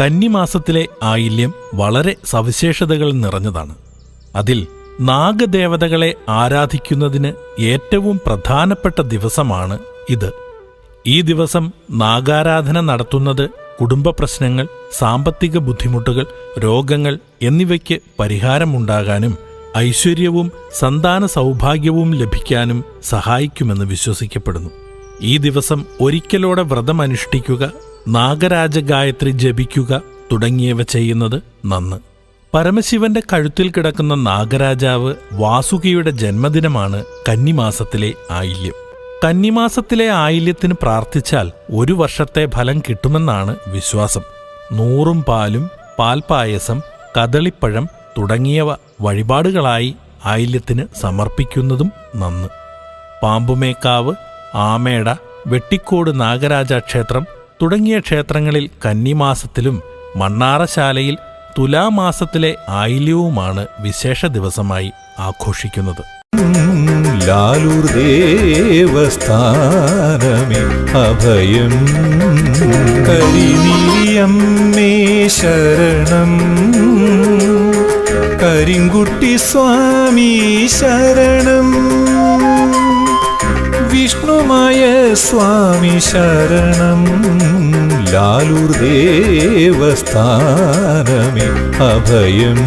കന്നിമാസത്തിലെ ആയില്യം വളരെ സവിശേഷതകൾ നിറഞ്ഞതാണ്. അതിൽ നാഗദേവതകളെ ആരാധിക്കുന്നതിന് ഏറ്റവും പ്രധാനപ്പെട്ട ദിവസമാണ് ഇത്. ഈ ദിവസം നാഗാരാധന നടത്തുന്നത് കുടുംബ പ്രശ്നങ്ങൾ സാമ്പത്തിക ബുദ്ധിമുട്ടുകൾ രോഗങ്ങൾ എന്നിവയ്ക്ക് പരിഹാരമുണ്ടാകാനും ഐശ്വര്യവും സന്താന സൗഭാഗ്യവും ലഭിക്കാനും സഹായിക്കുമെന്ന് വിശ്വസിക്കപ്പെടുന്നു. ഈ ദിവസം ഒരിക്കലോടെ വ്രതമനുഷ്ഠിക്കുക നാഗരാജഗായത്രി ജപിക്കുക തുടങ്ങിയവ ചെയ്യുന്നത് നന്ന്. പരമശിവന്റെ കഴുത്തിൽ കിടക്കുന്ന നാഗരാജാവ് വാസുകിയുടെ ജന്മദിനമാണ് കന്നിമാസത്തിലെ ആയില്യം. കന്നിമാസത്തിലെ ആയില്യത്തിന് പ്രാർത്ഥിച്ചാൽ ഒരു വർഷത്തെ ഫലം കിട്ടുമെന്നാണ് വിശ്വാസം. നൂറും പാലും പാൽപായസം കദളിപ്പഴം തുടങ്ങിയവ വഴിപാടുകളായി ആയില്യത്തിന് സമർപ്പിക്കുന്നതും നന്ന്. പാമ്പുമേക്കാവ് ആമേട വെട്ടിക്കോട് നാഗരാജ ക്ഷേത്രം തുടങ്ങിയ ക്ഷേത്രങ്ങളിൽ കന്നിമാസത്തിലും മണ്ണാറശാലയിൽ തുലാമാസത്തിലെ ആയില്യവുമാണ് വിശേഷ ദിവസമായി ആഘോഷിക്കുന്നത്. ലാലൂർ ദേവസ്ഥാനമേ അഭയം. കരിനീയമ്മേ ശരണം. കരിങ്കുട്ടി സ്വാമി ശരണം. വിഷ്ണുമായ സ്വാമി ശരണം. ലാലൂർ ദേവസ്ഥാനമേ അഭയം.